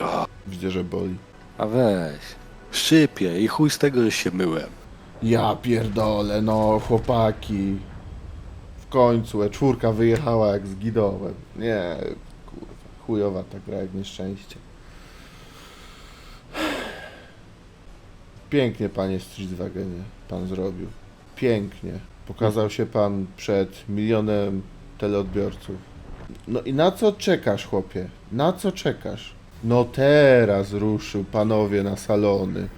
O, Widzę, że boli. a weź. Szczypie i chuj z tego, że się myłem. Ja pierdolę, no chłopaki. W końcu E4 wyjechała jak zginąłem. Nie, kurwa, chujowa ta gra jak nieszczęście. Pięknie, panie Streetwagenie, pan zrobił. Pięknie. Pokazał się pan przed milionem teleodbiorców. No i na co czekasz, chłopie? Na co czekasz? No teraz ruszył panowie na salony.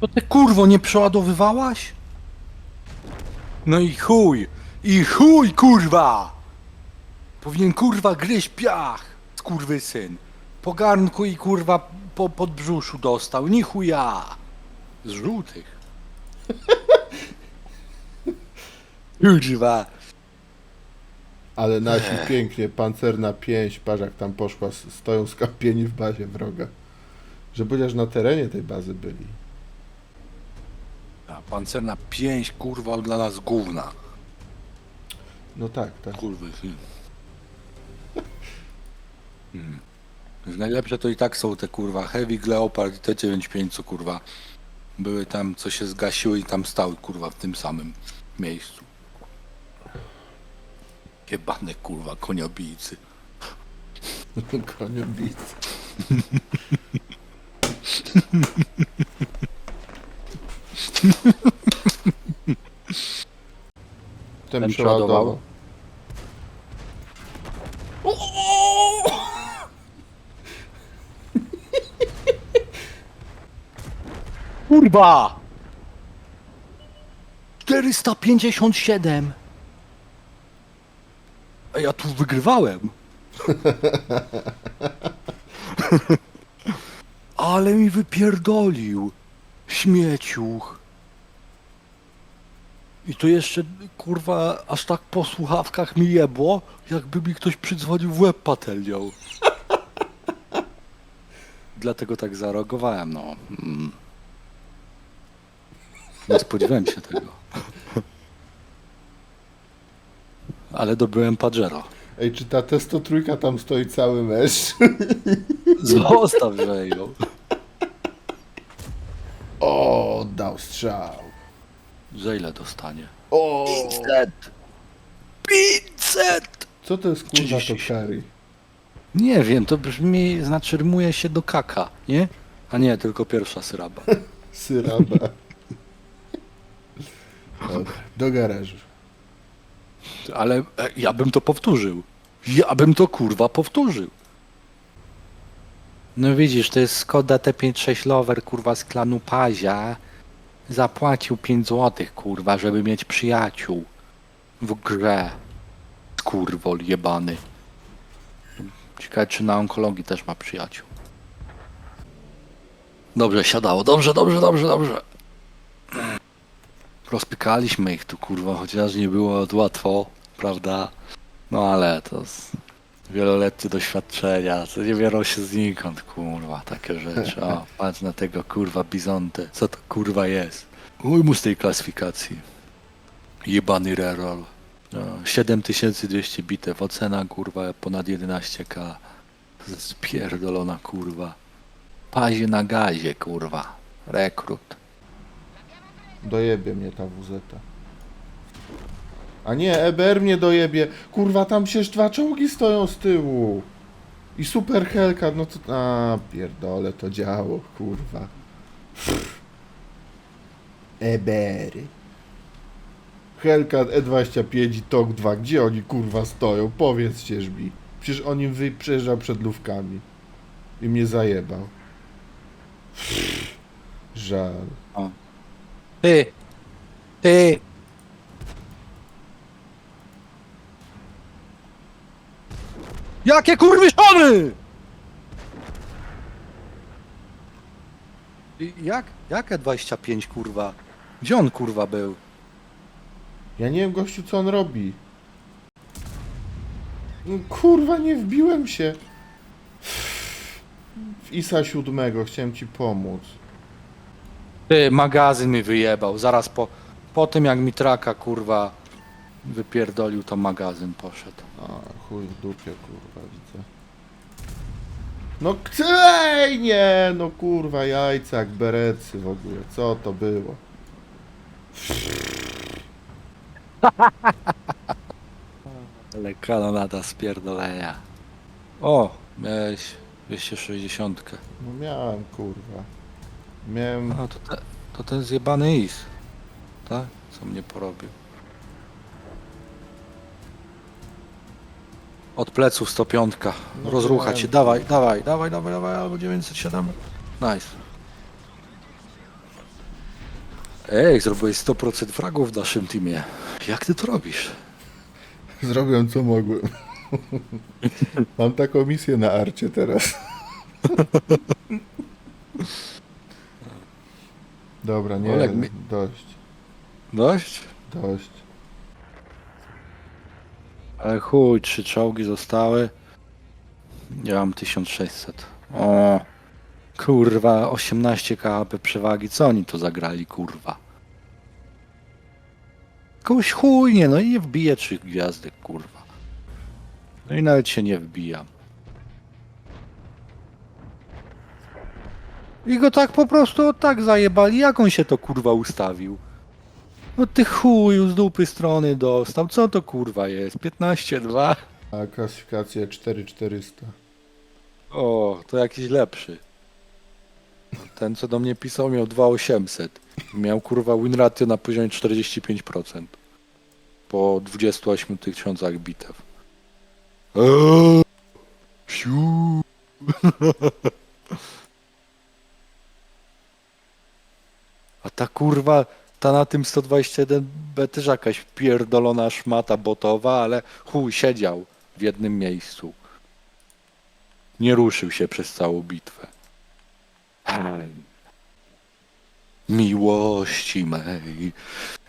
To ty kurwo nie przeładowywałaś? No i chuj! I chuj kurwa! Powinien kurwa gryźć piach, skurwysyn. Po garnku i kurwa po podbrzuszu dostał, ni chuja! Z żółtych. Kurwa. Ale nasi pięknie, pancerna pięść, patrz jak tam poszła, stoją skapieni w bazie wroga. Że chociaż na terenie tej bazy byli. A pancerna pięść kurwa dla nas gówna. No tak, tak. Kurwy syn. Hmm. Najlepsze to i tak są te kurwa Heavy Leopard i T95 co kurwa były tam co się zgasiły i tam stały kurwa w tym samym miejscu. Jebane kurwa koniobijcy. Koniobic. Ten Ten przeładował. Kurwa! 457! A ja tu wygrywałem. Ale mi wypierdolił. Śmieciuch. I to jeszcze, kurwa, aż tak po słuchawkach mi jebło, jakby mi ktoś przydzwonił w łeb patelnią. Dlatego tak zareagowałem, no. Mm. Nie spodziewałem się tego. Ale dobyłem Pajero. Ej, czy ta testo trójka tam stoi cały mecz? Zostaw że ją. O, dał strzał. Że ile dostanie? O, 500! 500! co to jest kurwa to 30. carry? Nie wiem, to brzmi, znaczy rymuje się do kaka, nie? A nie, tylko pierwsza syraba. Syraba. Dobra, do garażu. Ale e, ja bym to powtórzył. Ja bym to kurwa powtórzył. No widzisz, to jest Skoda T56 Lover, kurwa, z klanu Pazia. Zapłacił 5 złotych, kurwa, żeby mieć przyjaciół. W grze. Skurwol jebany. Ciekawe, czy na onkologii też ma przyjaciół. Dobrze siadało, dobrze, dobrze, dobrze, dobrze. Rozpykaliśmy ich tu, kurwa, chociaż nie było łatwo, prawda? No ale to z wieloletnie doświadczenia, to nie biorą się znikąd, kurwa, takie rzeczy. O, patrz na tego, kurwa, bizontę. Co to, kurwa, jest? Uj mu z tej klasyfikacji. Jebany reroll. No, 7200 bitew, ocena, kurwa, ponad 11k. Spierdolona, kurwa. Pazie na gazie, kurwa. Rekrut. Dojebie mnie ta WZ. A nie, EBR mnie dojebie. Kurwa, tam przecież dwa czołgi stoją z tyłu. I super helka, no to... A, pierdole, to działo, kurwa. EBR. Helka E25 i TOK 2, gdzie oni kurwa stoją? Powiedzcież mi. Przecież on im wy- przejeżdżał przed lówkami. I mnie zajebał. Żal. Ty! Ty! Jakie kurwiszony! I Jak? Jakie 25 kurwa? Gdzie on kurwa był? Ja nie wiem, gościu, co on robi. No, kurwa, nie wbiłem się. W ISA siódmego chciałem ci pomóc. Ty, magazyn mi wyjebał. Zaraz po, po tym jak mi traka kurwa wypierdolił, to magazyn poszedł. A, chuj w dupie, kurwa, widzę. No, ej, nie, no kurwa, jajca jak berecy w ogóle. Co to było? Ale kanonada spierdolenia. O, miałeś 260. No miałem, kurwa. Miałem... A to, te, to ten zjebany is. Tak? Co mnie porobił. Od pleców 105. No Rozrucha cię. Dawaj, dawaj, dawaj, dawaj, dawaj, albo 907. Nice. Ej, zrobiłeś 100% fragów w naszym teamie. Jak ty to robisz? Zrobiłem co mogłem. Mam taką misję na arcie teraz. Dobra, nie, Olek, mi- dość, Dość? dość. Ale chuj, trzy czołgi zostały. Ja mam 1600. O, kurwa, 18 KHP przewagi. Co oni to zagrali, kurwa? Kogoś chujnie, no i nie wbije trzy gwiazdy, kurwa. No i nawet się nie wbijam. I go tak po prostu o tak zajebali. Jak on się to kurwa ustawił? No ty chuju z dupy strony dostał. Co to kurwa jest? 15-2? A klasyfikację 4400. O, to jakiś lepszy. Ten co do mnie pisał miał 2800. Miał kurwa win ratio na poziomie 45%. Po 28 tysiącach bitew. Eee, Siu. ta kurwa, ta na tym 121B też jakaś pierdolona szmata botowa, ale chuj, siedział w jednym miejscu. Nie ruszył się przez całą bitwę. Miłości mej,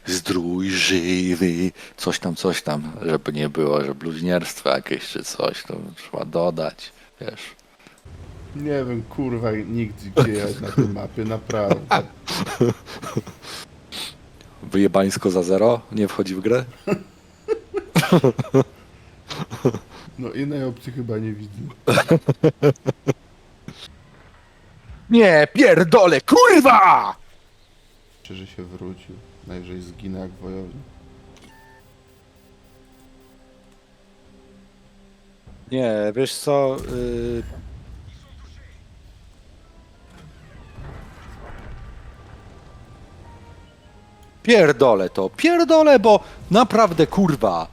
zdrój żywy, coś tam, coś tam, żeby nie było, że bluźnierstwo jakieś czy coś, to trzeba dodać, wiesz. Nie wiem, kurwa, nigdy gdzie jest na tej mapie, naprawdę. Wyjebańsko za zero, nie wchodzi w grę? No innej opcji chyba nie widzę. Nie, pierdolę, kurwa! Że się wrócił. Najwyżej zginę jak wojownik. Nie, wiesz co, yy... Pierdolę to, pierdolę, bo naprawdę kurwa.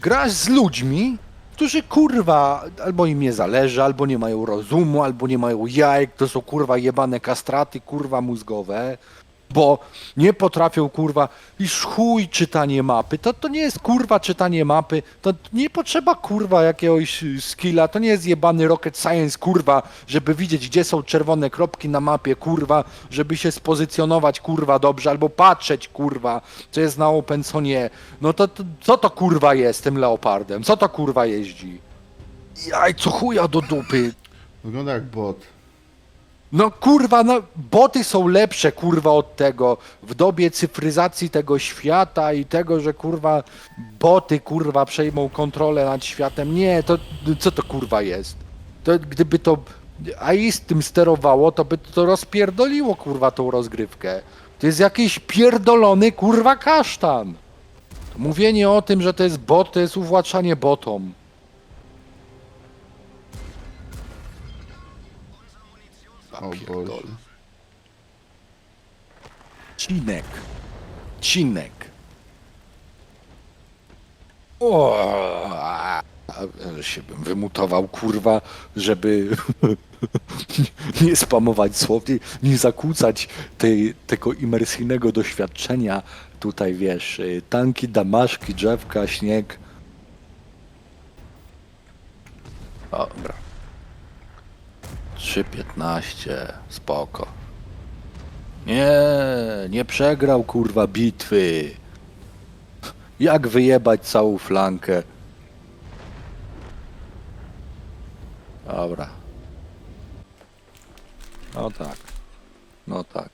Grasz z ludźmi, którzy kurwa albo im nie zależy, albo nie mają rozumu, albo nie mają jajek, to są kurwa jebane kastraty, kurwa mózgowe, bo nie potrafią kurwa, iż chuj czytanie mapy, to, to nie jest kurwa czytanie mapy, to nie potrzeba kurwa jakiegoś skilla, to nie jest jebany rocket science kurwa, żeby widzieć gdzie są czerwone kropki na mapie kurwa, żeby się spozycjonować kurwa dobrze, albo patrzeć kurwa, co jest na Opensonie, no to, to co to kurwa jest tym leopardem, co to kurwa jeździ? Jaj, co chuja do dupy, Wygląda jak bot. No kurwa, no, boty są lepsze kurwa od tego w dobie cyfryzacji tego świata i tego, że kurwa boty kurwa przejmą kontrolę nad światem. Nie, to co to kurwa jest? To gdyby to AI z tym sterowało, to by to rozpierdoliło kurwa tą rozgrywkę. To jest jakiś pierdolony kurwa kasztan. Mówienie o tym, że to jest bot, to jest uwłaczanie botom. O Boże. Cinek. Cinek. O, a, a, się bym wymutował, kurwa, żeby nie spamować słów, nie, nie zakłócać tej, tego imersyjnego doświadczenia. Tutaj wiesz, y, tanki, damaszki, drzewka, śnieg. 3.15, spoko. Nie, nie przegrał kurwa bitwy. Jak wyjebać całą flankę? Dobra. No tak. No tak.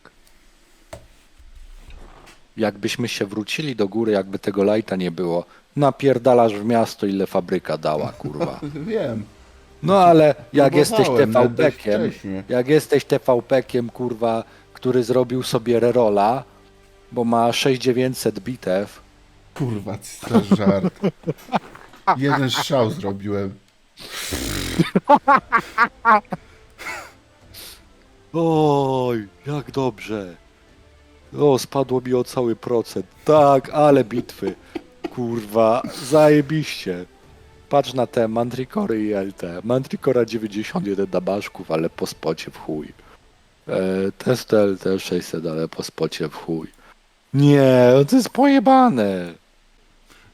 Jakbyśmy się wrócili do góry, jakby tego lajta nie było, napierdalasz w miasto, ile fabryka dała, kurwa. Wiem. No ale jak jesteś dość TVP-kiem, jak jesteś TVP-kiem, kurwa, który zrobił sobie rerola, bo ma 6900 bitew, Kurwa, za żart. Jeden strzał zrobiłem. Oj, jak dobrze. O, spadło mi o cały procent. Tak, ale bitwy. Kurwa, zajebiście. Patrz na te Mantrikory i LT. Mantrikora 91 na baszków, ale po spocie w chuj. E, test LT 600, ale po spocie w chuj. Nie, to jest pojebane.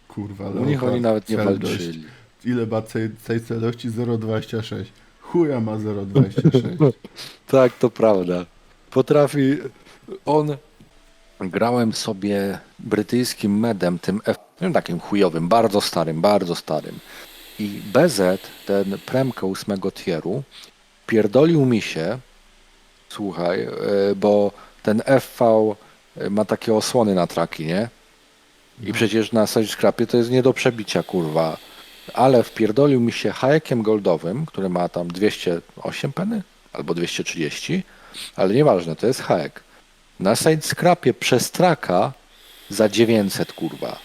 Kurwa, U nich oni nawet nie celność. walczyli. Ile ma tej, tej celości? 0,26. Chuja ma 0,26. Tak, to prawda. Potrafi. On. Grałem sobie brytyjskim medem, tym F, takim chujowym, bardzo starym, bardzo starym. I BZ, ten premkę ósmego tieru, pierdolił mi się, słuchaj, e, bo ten FV ma takie osłony na traki, nie? I przecież na Scrapie to jest nie do przebicia, kurwa. Ale wpierdolił mi się hajekiem goldowym, który ma tam 208 peny albo 230, ale nieważne, to jest hajek. Na Side Scrapie przez traka za 900, kurwa.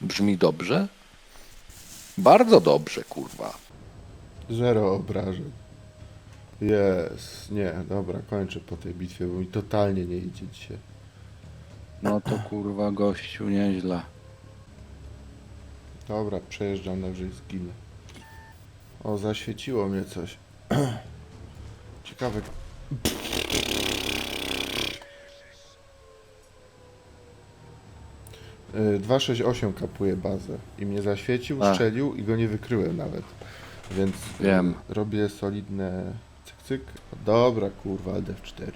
Brzmi dobrze? Bardzo dobrze, kurwa. Zero obrażeń. Jest. Nie, dobra, kończę po tej bitwie, bo mi totalnie nie idzie dzisiaj. No to kurwa gościu, nieźle. Dobra, przejeżdżam, najwyżej zginę. O, zaświeciło mnie coś. Ciekawe. 268 kapuje bazę i mnie zaświecił, A. strzelił i go nie wykryłem nawet. Więc y, Wiem. robię solidne cyk cyk. Dobra, kurwa, LD4.